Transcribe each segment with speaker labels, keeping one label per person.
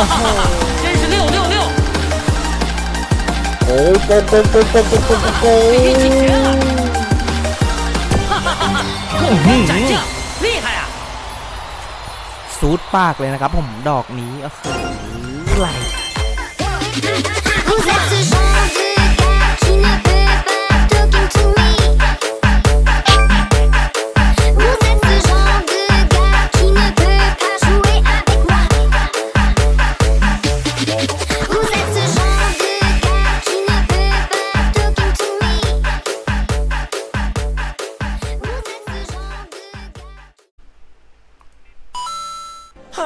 Speaker 1: 真是六六六！
Speaker 2: โกงโกงโก
Speaker 1: 被晕击绝了！哈！将，厉害啊！
Speaker 2: ซูดปากเลยนะครับผมดอกนี้โอ้โหไหล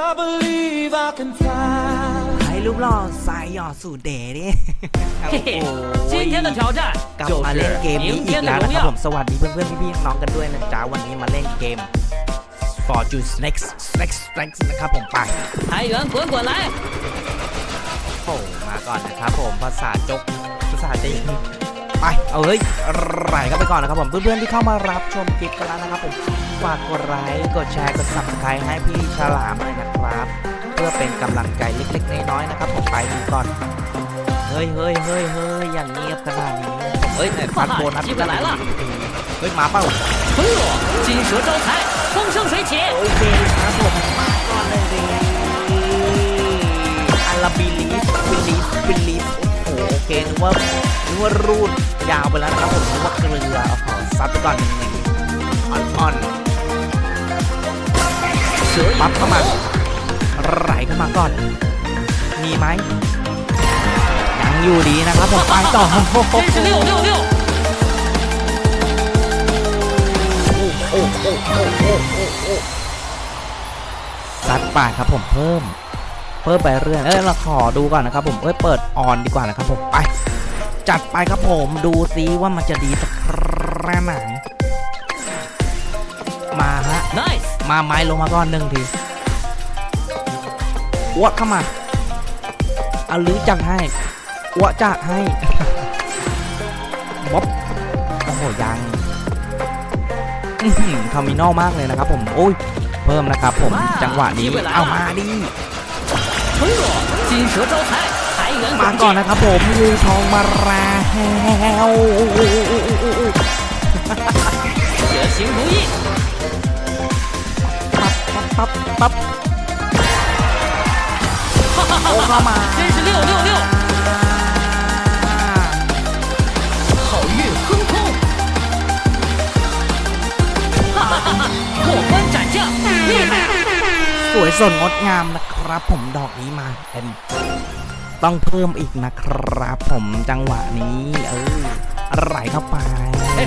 Speaker 3: I believe I can fly.
Speaker 2: ให้รูปหล่อสายหยอดสูตรเด๋ดิ
Speaker 1: 嘿嘿，今天的挑战
Speaker 2: กลับ
Speaker 1: 就
Speaker 2: มาเล่นเก
Speaker 1: 是
Speaker 2: มนี้
Speaker 1: 明
Speaker 2: อีก
Speaker 1: 天的
Speaker 2: แล้วนะ
Speaker 1: 荣
Speaker 2: ครับผ
Speaker 1: 耀
Speaker 2: ม。สวัสดีเพื่อนๆพี่ๆน้องๆกันด้วยนะจ๊ะวันนี้มาเล่นเกม Fortune Snakes Snakes Snakes นะครับผมไป
Speaker 1: 裁员滚滚来！
Speaker 2: โอ้มาก่อนนะครับผมภาษาจกภาษาจีน ไปเอาเฮ้ยไหลกันไปก่อนนะครับผมเพื่อนๆที่เข้ามารับชมคลิปกันแล้วนะครับผมฝากกดไลค์กดแชร์กดซับสไครต์ให้พี่ฉลามเลยนะครับ เพื่อเป็นกำลังใจเล็กๆน้อยๆนะครับผมไปดูก่อนเฮ้ยเฮ้ยเฮ้ยเฮ้ยอย่างเงียบขนาดนี้เฮ้ยแต่พันโบนัสกันแล้วเฮ้ยมาเป้า
Speaker 1: เฮ้ยจีเสือเจ้าไฟงเชิ
Speaker 2: โอเคครับผมมาก่อนเลยอัลลาบิลีฟบิลีฟบิลีฟโอ้โหโอเคนึกว่า นึว่รูดยาวไปแล้วนะผมนึว่เกลือขอซัดไปก่อนอ่อนๆปั๊บเข้ามาไหลเข้ามาก่อน มีไหมยังอยู่ดีนะครับผมไปต่อ
Speaker 1: โอ้โห
Speaker 2: ซัดปาครับผมเพิ่ม เพิ่มไปเรื่อยเออเราขอดูก่อนนะครับผมเอ้ยเปิดออนดีกว่านะครับผมไป จัดไปครับผมดูซิว่ามันจะดีสักแค่ไหนมาฮะ
Speaker 1: nice.
Speaker 2: มาไม้ลงมาก้อนหนึ่งทีอวดเข้ามาเอาลื้อจังให้อวดจากให้บ๊อบโอ้โหยังทามินอลมากเลยนะครับผมโอ้ยเพิ่มนะครับผมจังหวะนี้เอามาดิ
Speaker 1: จินเสือเจ้าไทย
Speaker 2: มา
Speaker 1: 广
Speaker 2: ก่อน
Speaker 1: 进！
Speaker 2: นะครับผมงูทองมาราแฮว
Speaker 1: 血行如意，
Speaker 2: ปั๊บปั๊บปั๊บปั๊บ
Speaker 1: 哈哈
Speaker 2: โอ้
Speaker 1: 哈
Speaker 2: เข้า
Speaker 1: 哈！
Speaker 2: มา
Speaker 1: 真是六六六，好运亨通！哈哈哈哈！过关斩将，厉害啊！
Speaker 2: สวยสดงดงามนะครับ ผมดอกนี้มาเต็ม ต้องเพิ่มอีกนะครับ ผมจังหวะนี้เออไหลเข้าไปเฮ้ย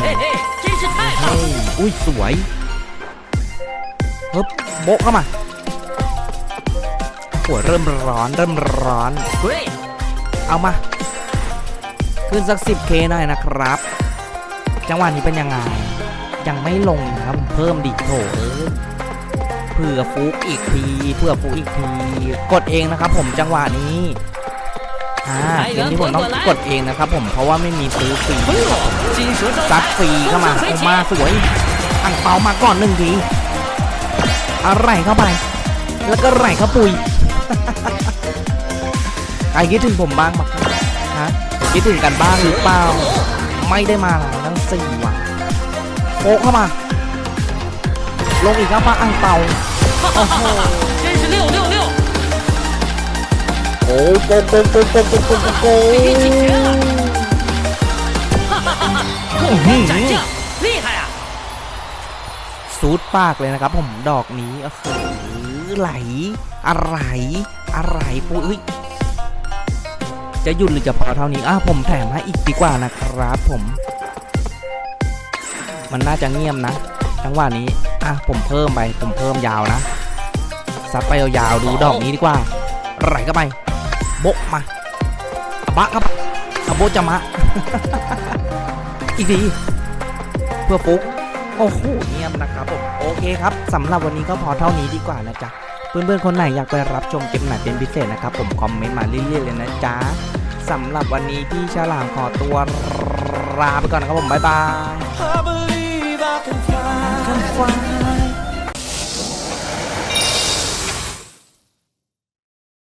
Speaker 2: อุ้ยสวยฮึบโบเข้ามาหัวเริ่มร้อนเริ่มร้อนเอามา ขึ้นสัก 10k ได้นะครับ จังหวะนี้เป็นยังไง ยังไม่ลงนะครับ เพิ่มดิโถเออเผื่อฟุกอีกทีเผื่อฟุกอีกที กดเองนะครับผมจังหวะนี้ อ่าเกมนี้ผมต้องกดเองนะครับผมเพราะว่าไม่มีซื้อฟรีซัดฟรีเข้ามามาสวยอังเปามาก่อนหนึ่งทีอะไรเข้าไป แล้วก็ไหลเข้าปุยใครคิดถึงผมบ้างไหมงฮะคิดถึงกันบ้างหรือเปล่า ไม่ได้มาหลายตั้งสี่วันโป๊เข้ามา ลงอีกครับป้าอังเปาโอ้โห โอ้โกโกโกโกโกโก
Speaker 1: โก
Speaker 2: ซูดปากเลยนะครับ ผมดอกนี้โอ้โหไหล อะไร อะไรปุ้ยจะหยุดหรือจะพอเท่านี้อะผมแถมให้อีกดีกว่านะครับผม มันน่าจะเงียบนะ จังหวะนี้ อะผมเพิ่มไป ผมเพิ่มยาวนะ ซัดไปยาวๆดูดอกนี้ดีกว่าไหลก็ไป บะมาอะบะครับอะโบะจะมะอีกทีเพื่อฟุกโอ้โหเงียบนะครับผมโอเคครับสำหรับวันนี้ก็พอเท่านี้ดีกว่านะจ๊ะเพื่อนๆคนไหนอยากไปรับชมเกมไหนเป็นพิเศษนะครับผมคอมเมนต์มาเรื่อยๆเลยนะจ๊ะสำหรับวันนี้พี่ฉลามขอตัวลาไปก่อนนะครับผมบ๊ายบาย